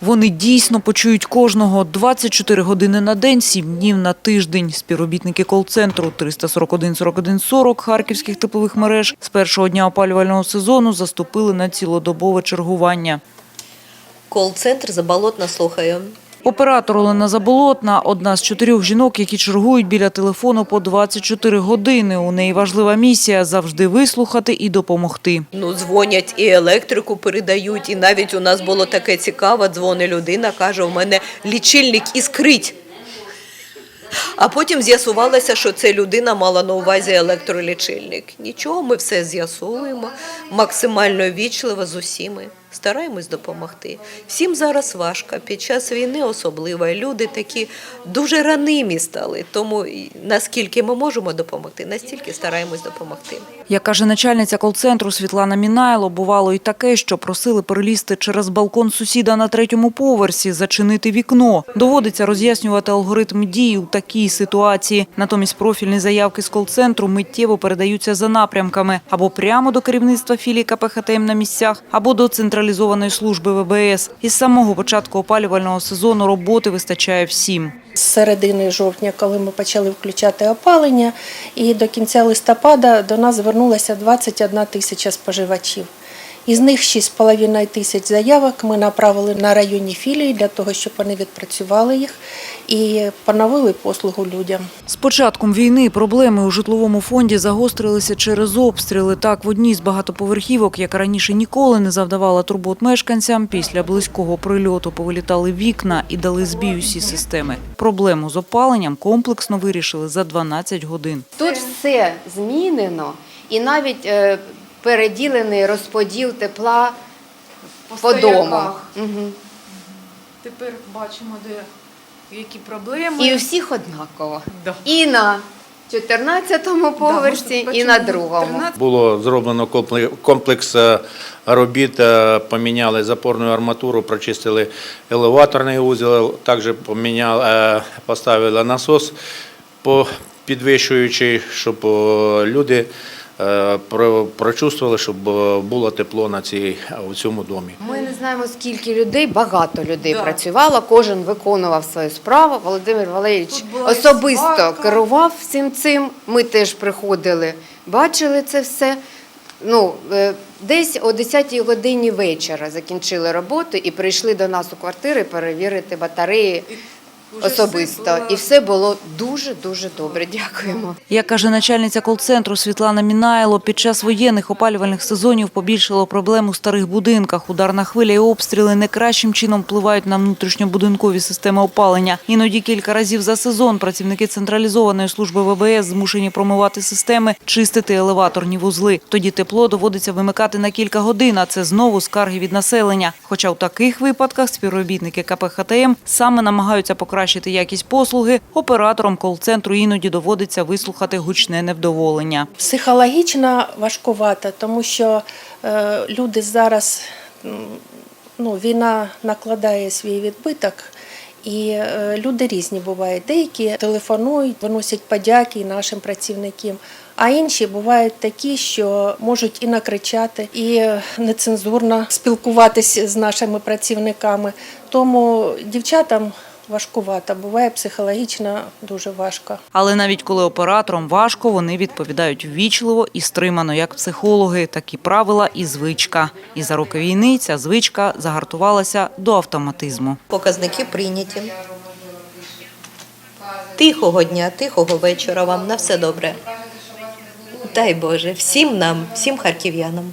Вони дійсно почують кожного 24 години на день, 7 днів на тиждень. Співробітники кол-центру 341 41 40 харківських теплових мереж з першого дня опалювального сезону заступили на цілодобове чергування. Кол-центр Заболотна слухаю. Оператор Олена Заболотна – одна з чотирьох жінок, які чергують біля телефону по 24 години. У неї важлива місія – завжди вислухати і допомогти. Ну, дзвонять і електрику передають, і навіть у нас було таке цікаво, дзвонить людина, каже, у мене лічильник іскрить. А потім з'ясувалося, що це людина мала на увазі електролічильник. Нічого, ми все з'ясовуємо, максимально вічливо з усіми. Стараємось допомогти. Всім зараз важко, під час війни особливо. Люди такі дуже ранимі стали. Тому наскільки ми можемо допомогти, настільки стараємось допомогти. Як каже начальниця кол-центру Світлана Мінайло, бувало і таке, що просили перелізти через балкон сусіда на третьому поверсі, зачинити вікно. Доводиться роз'яснювати алгоритм дій у такій ситуації. Натомість профільні заявки з кол-центру миттєво передаються за напрямками або прямо до керівництва філії КПХТМ на місцях, або до централізованої служби ВБС. Із самого початку опалювального сезону роботи вистачає всім. З середини жовтня, коли ми почали включати опалення, і до кінця листопада до нас звернулося 21 тисяча споживачів. Із них 6,5 тисяч заявок ми направили на районні філії для того, щоб вони відпрацювали їх і поновили послугу людям. З початком війни проблеми у житловому фонді загострилися через обстріли. Так, в одній з багатоповерхівок, яка раніше ніколи не завдавала турбот мешканцям, після близького прильоту повилітали вікна і дали збій усі системи. Проблему з опаленням комплексно вирішили за 12 годин. Тут все змінено і навіть е, переділений розподіл тепла по, дому. Угу. Тепер бачимо, де які проблеми. І у всіх однаково. Да. І на 14-му поверсі, Да, і на другому. 13 Було зроблено комплекс е, робіт, е, поміняли запорну арматуру, прочистили елеваторний узел, також поміняли, е, поставили насос по- підвищуючий, щоб люди прочувствували, щоб е, було тепло на цій, у цьому домі. Ми не знаємо, скільки людей, багато людей Да. працювало, кожен виконував свою справу. Володимир Валерійович особисто сварка. керував всім цим. Ми теж приходили, бачили це все. Ну, е, десь о 10-й годині вечора закінчили роботу і прийшли до нас у квартири перевірити батареї особисто. І все було дуже-дуже добре. Дякуємо. Як каже начальниця кол-центру Світлана Мінайло, під час воєнних опалювальних сезонів побільшало проблем у старих будинках. Ударна хвиля і обстріли не кращим чином впливають на внутрішньобудинкові системи опалення. Іноді кілька разів за сезон працівники централізованої служби ВБС змушені промивати системи, чистити елеваторні вузли. Тоді тепло доводиться вимикати на кілька годин, а це знову скарги від населення. Хоча в таких випадках співробітники КПХТМ саме намагаються покращити якість послуги, операторам кол-центру іноді доводиться вислухати гучне невдоволення. Психологічно важкувато, тому що е, люди зараз ну, війна накладає свій відбиток. І е, люди різні бувають. Деякі телефонують, виносять подяки нашим працівникам, а інші бувають такі, що можуть і накричати, і нецензурно спілкуватися з нашими працівниками. Тому дівчатам важкувато, буває психологічно дуже важко. Але навіть коли операторам важко, вони відповідають ввічливо і стримано, як психологи. Такі правила і звичка. І за роки війни ця звичка загартувалася до автоматизму. Показники прийняті. Тихого дня, тихого вечора вам на все добре. Дай Боже, всім нам, всім харків'янам.